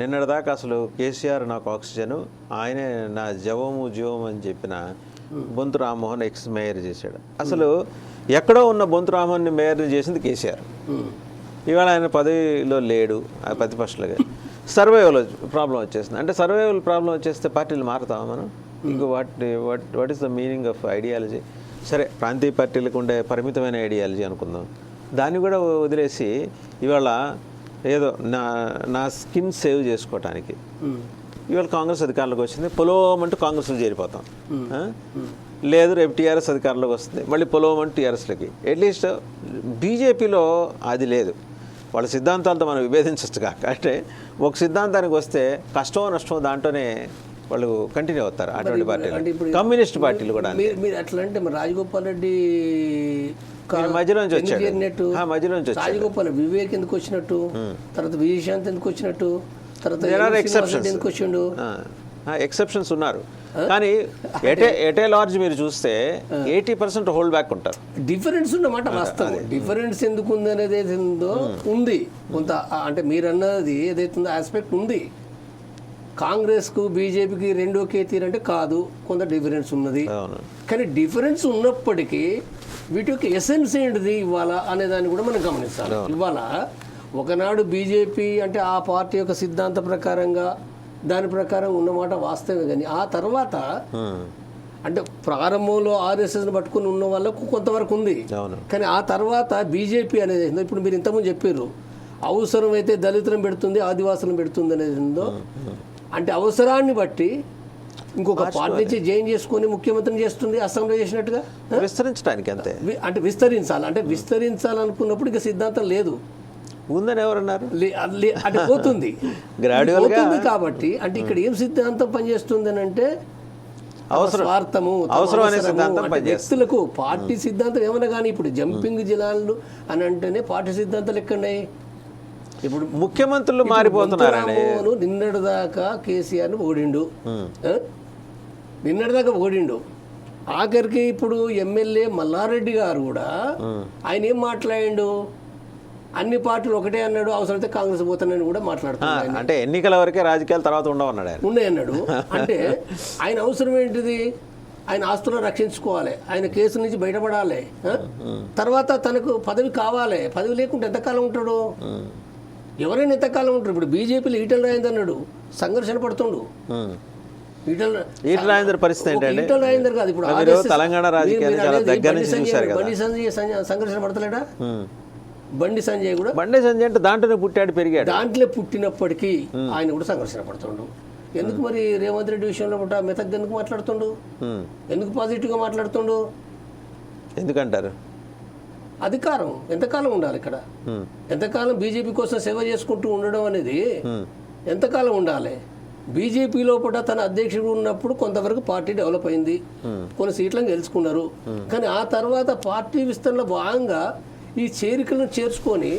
నిన్నటిదాకా అసలు కేసీఆర్ నాకు ఆక్సిజన్ ఆయనే నా జవము జీవము అని చెప్పిన బొంతు రామ్మోహన్ ఎక్స్ మేయర్ చేశాడు. అసలు ఎక్కడో ఉన్న బొంతు రామ్మోహన్ మేయర్ని చేసింది కేసీఆర్. ఇవాళ ఆయన పదవిలో లేడు ఆ ప్రతిపక్షలుగా సర్వైవల్ ప్రాబ్లం వచ్చేసింది. అంటే సర్వైవల్ ప్రాబ్లం వచ్చేస్తే పార్టీలు మారుతామా మనం? ఇంకో what what what is the meaning of ideology సరే ప్రాంతీయ పార్టీలకు ఉండే పరిమితమైన ఐడియాలజీ అనుకుందాం. దాన్ని కూడా వదిలేసి ఇవాళ ఏదో నా నా స్కిన్ సేవ్ చేసుకోవటానికి. ఇవాళ కాంగ్రెస్ అధికారంలోకి వచ్చింది పొలోమంటూ కాంగ్రెస్లో చేరిపోతాం? లేదు రేపు టీఆర్ఎస్ అధికారంలోకి వస్తుంది మళ్ళీ పొలోమంటూ టీఆర్ఎస్లోకి. అట్లీస్ట్ బీజేపీలో అది లేదు. వాళ్ళ సిద్ధాంతాలతో మనం విభేదించవచ్చు కాక. అంటే ఒక సిద్ధాంతానికి వస్తే కష్టమో నష్టమో దాంట్లోనే వాళ్ళు కంటిన్యూ అవుతారు అటువంటి అంటే పార్టీలు కమ్యూనిస్ట్ పార్టీలు కూడా. మీరు అట్లా అంటే మరి రాజగోపాల్ రెడ్డి వచ్చాడు. రాజగోపాల్ వివేక్ ఎందుకు వచ్చినట్టు? తర్వాత విజయశాంత్ ఎందుకు వచ్చినట్టు? తర్వాత. రెడ్డి ఎందుకు వచ్చిండు? ఎక్సెప్షన్స్ ఉన్నారు. కానీ ఎటే ఎటే లార్జ్ మీరు చూస్తే ఎయిటీ పర్సెంట్ హోల్డ్ బ్యాక్ ఉంటారు. డిఫరెన్స్ ఉన్నమాట వాస్తవం. డిఫరెన్స్ ఎందుకు ఉంది అనేది ఏది ఉందో ఉంది. కొంత అంటే మీరు అన్నది ఏదైతే ఉందో ఆస్పెక్ట్ ఉంది. కాంగ్రెస్కు బీజేపీకి రెండు ఒకే తీరంటే కాదు. కొంత డిఫరెన్స్ ఉన్నది. కానీ డిఫరెన్స్ ఉన్నప్పటికీ వీటి యొక్క ఎసెన్స్ ఏంటిది ఇవాళ అనే దాన్ని కూడా మనం గమనించాలి. ఇవాళ ఒకనాడు బీజేపీ అంటే ఆ పార్టీ యొక్క సిద్ధాంత ప్రకారంగా దాని ప్రకారం ఉన్నమాట వాస్తవమే కానీ ఆ తర్వాత. అంటే ప్రారంభంలో ఆర్ఎస్ఎస్ని పట్టుకుని ఉన్న వాళ్ళకు కొంతవరకు ఉంది. కానీ ఆ తర్వాత బీజేపీ అనేది ఇప్పుడు మీరు ఇంతకుముందు చెప్పారు అవసరమైతే దళితులను పెడుతుంది ఆదివాసులను పెడుతుంది అనేది ఏందో. అంటే అవసరాన్ని బట్టి ఇంకొక పార్టీ నుంచి జైన్ చేసుకొని ముఖ్యమంత్రిని చేస్తుంది అసెంబ్లీ చేసినట్టుగా? విస్తరించడానికి అంతే అంటే విస్తరించాలి. అంటే విస్తరించాలనుకున్నప్పుడు ఇక సిద్ధాంతం లేదు. ఉందని ఎవరన్నారు? అంటే పోతుంది. పోతుంది కాబట్టి అంటే ఇక్కడ ఏం సిద్ధాంతం పనిచేస్తుంది అని అంటే అవసరం- స్వార్థము. వ్యక్తులకు పార్టీ సిద్ధాంతం ఏమన్నా కానీ ఇప్పుడు జంపింగ్ జిల్లాలు అని అంటేనే పార్టీ సిద్ధాంతాలు ఎక్కడున్నాయి? ఇప్పుడు ముఖ్యమంత్రులు మారిపోతున్నారని. రామ్మోహన్ నిన్నటిదాకా కేసీఆర్ని ఓడిండు ఆ? నిన్నటిదాకా ఓడిండు ఆఖరికి ఇప్పుడు ఎమ్మెల్యే మల్లారెడ్డి గారు కూడా ఆయన ఏం మాట్లాడిండు? అన్ని పార్టీలు ఒకటే అన్నాడు అవసరమైతే కాంగ్రెస్ పోతానని కూడా మాట్లాడుతున్నాడు అంటే ఎన్నికల వరకే రాజకీయాల తర్వాత ఉండవన్నాడు ఆయన. ఉన్నాయి అన్నాడు. అంటే ఆయన అవసరం ఏంటిది? ఆయన ఆస్తులను రక్షించుకోవాలి. ఆయన కేసు నుంచి బయటపడాలి? తర్వాత తనకు పదవి కావాలి. పదవి లేకుంటే ఎంతకాలం ఉంటాడు? ఎవరైనా ఎంతకాలం ఉంటారు. ఇప్పుడు బీజేపీలో ఈటల రాయింది అన్నాడు. సంఘర్షణ పడుతుండు. ఈటల రాజేందర్ పరిస్థితి ఏంటంటే ఈటల రాజేందర్ కాదు. ఇప్పుడు తెలంగాణ చాలా దగ్గర బండి నుంచి సంజయ్- చూశారు కదా. బండి సంజయ్ సంజయ్ సంఘర్షణ పడతలేడా. బండి సంజయ్ కూడా బండే సంజయ్ అంటే దాంట్లోనే పుట్టాడు పెరిగాడు. దాంట్లో పుట్టినప్పటికీ ఆయన కూడా సంఘర్షణ పడుతుండు. ఎందుకు మరి రేవంత్ రెడ్డి విషయంలో పుట్ట మెతగ్గా ఎందుకు మాట్లాడుతుండు. ఎందుకు పాజిటివ్గా మాట్లాడుతుండు? ఎందుకంటారు? అధికారం. ఎంతకాలం ఉండాలి ఇక్కడ. ఎంతకాలం బీజేపీ కోసం సేవ చేసుకుంటూ ఉండడం అనేది. ఎంతకాలం ఉండాలి? బీజేపీ లోపల తన అధ్యక్షుడు ఉన్నప్పుడు కొంతవరకు పార్టీ డెవలప్ అయింది. కొన్ని సీట్లను గెలుచుకున్నారు. కానీ ఆ తర్వాత పార్టీ విస్తరణలో భాగంగా ఈ చేరికలను చేర్చుకొని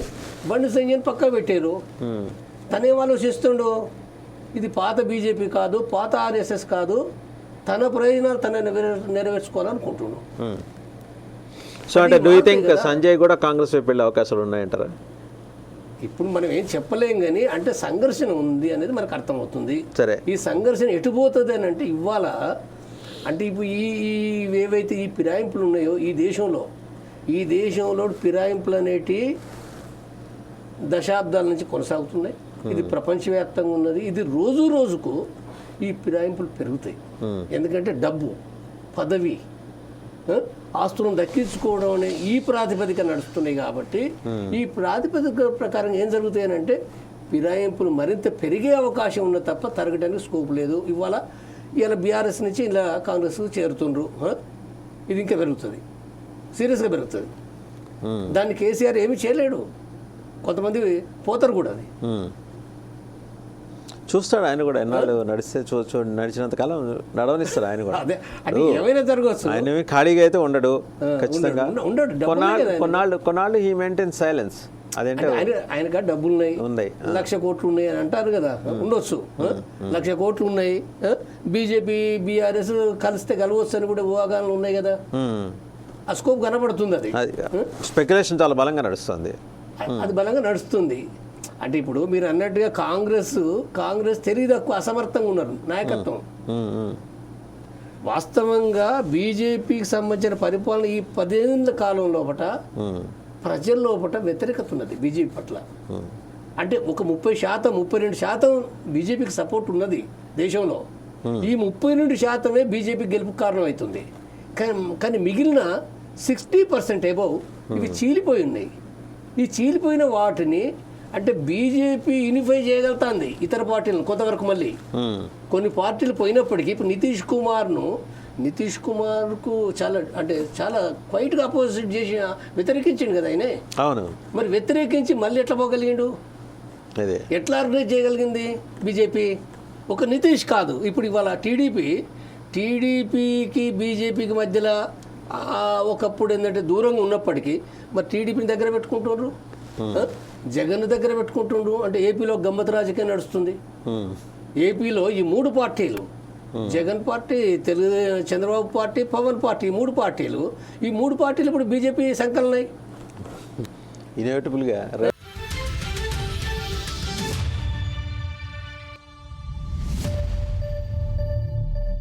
బండి సంజయ్ని పక్క పెట్టారు. తనేం ఆలోచిస్తుండు? ఇది పాత బీజేపీ కాదు పాత ఆర్ఎస్ఎస్ కాదు తన ప్రయోజనాలు తన నెరవేర్ నెరవేర్చుకోవాలనుకుంటున్నాడు. సో అంటే డూ యూ థింక్ సంజయ్ కూడా కాంగ్రెస్ వైపు వెళ్ళే అవకాశాలు ఉన్నాయంటారా? ఇప్పుడు మనం ఏం చెప్పలేం కానీ అంటే సంఘర్షణ ఉంది అనేది మనకు అర్థమవుతుంది. సరే. ఈ సంఘర్షణ ఎటు పోతుంది అని అంటే ఇవాళ అంటే ఇప్పుడు ఈ ఏవైతే ఈ ఫిరాయింపులు ఉన్నాయో ఈ దేశంలో ఈ దేశంలో ఫిరాయింపులు అనేటి దశాబ్దాల నుంచి కొనసాగుతున్నాయి. ఇది ప్రపంచవ్యాప్తంగా ఉన్నది. ఇది రోజు రోజుకు ఈ ఫిరాయింపులు పెరుగుతాయి. Hmm. ఎందుకంటే డబ్బు పదవి ఆస్తులను దక్కించుకోవడం అనే ఈ ప్రాతిపదిక నడుస్తున్నాయి కాబట్టి ఈ ప్రాతిపదిక ప్రకారం ఏం జరుగుతాయి అంటే ఫిరాయింపులు మరింత పెరిగే అవకాశం ఉన్న తప్ప తరగడానికి స్కోప్ లేదు. ఇవాళ ఇవాళ బీఆర్ఎస్ నుంచి ఇలా కాంగ్రెస్ చేరుతుండ్రు? ఇది ఇంకా పెరుగుతుంది. సీరియస్గా పెరుగుతుంది. దాన్ని కేసీఆర్ ఏమీ చేయలేడు. కొంతమంది పోతారు కూడా అది. చూస్తాడు ఆయన కూడా ఎన్నాళ్ళు నడిస్తే చూ చూ నడిచినంత కాలం నడవనిస్తాడు ఆయన కూడా. ఏమైనా జరగవచ్చు. ఆయన ఖాళీగా అయితే ఉండడు ఖచ్చితంగా. కొన్నాళ్ళు. కొన్నాళ్ళు కొన్నాళ్ళు హీ మెయింటైన్ సైలెన్స్ అదేంటే అంటే ఆయన ఆయనగా డబ్బులు ఉన్నాయి. లక్ష కోట్లు ఉన్నాయి అని అంటారు కదా ఉండొచ్చు? లక్ష కోట్లు ఉన్నాయి బీజేపీ బీఆర్ఎస్ కలిస్తే కలవచ్చు అని కూడా ఊహాగానాలు ఉన్నాయి కదా. ఆ స్కోప్ కనబడుతుంది అది. స్పెక్యులేషన్ చాలా బలంగా నడుస్తుంది. అది బలంగా నడుస్తుంది. అంటే ఇప్పుడు మీరు అన్నట్టుగా కాంగ్రెస్ కాంగ్రెస్ తెలివి తక్కువ అసమర్థంగా ఉన్నారు నాయకత్వం. వాస్తవంగా బీజేపీకి సంబంధించిన పరిపాలన ఈ పదేళ్ళ కాలం ఉమ్, ప్రజల లోపట వ్యతిరేకత ఉన్నది బీజేపీ పట్ల. అంటే ఒక ముప్పై శాతం ముప్పై రెండు శాతం బీజేపీకి సపోర్ట్ ఉన్నది దేశంలో. ఈ ముప్పై రెండు శాతమే బీజేపీ గెలుపు కారణం అవుతుంది కానీ కానీ మిగిలిన సిక్స్టీ పర్సెంట్ ఎబవ్ ఇవి చీలిపోయి ఉన్నాయి. ఈ చీలిపోయిన వాటిని అంటే బీజేపీ యూనిఫై చేయగలుగుతుంది ఇతర పార్టీలను కొంతవరకు మళ్ళీ. ఉమ్, కొన్ని పార్టీలు పోయినప్పటికీ ఇప్పుడు నితీష్ కుమార్ను నితీష్ కుమార్కు చాలా అంటే చాలా క్వైట్గా అపోజిట్ చేసి వ్యతిరేకించిండు కదా ఆయనే. అవును. మరి వ్యతిరేకించి మళ్ళీ ఎట్లా పోగలిగిండు? అదే. ఎట్లా ఆర్గనైజ్ చేయగలిగింది బీజేపీ? ఒక నితీష్ కాదు. ఇప్పుడు ఇవాళ టీడీపీ టీడీపీకి బీజేపీకి మధ్యలో ఒకప్పుడు ఏంటంటే దూరంగా ఉన్నప్పటికీ మరి టీడీపీని దగ్గర పెట్టుకుంటుండ్రు ఆ? జగన్ దగ్గర పెట్టుకుంటుండ్రు అంటే ఏపీలో గమ్మత్ రాజకీయం నడుస్తుంది. ఉమ్, ఏపీలో ఈ మూడు పార్టీలు Jagan party Telugu Chandrababu party Pawan party ఈ మూడు పార్టీలు ఈ మూడు పార్టీలు ఇప్పుడు బీజేపీ సంకలనాయి. ఇన్ఎవిటబుల్గా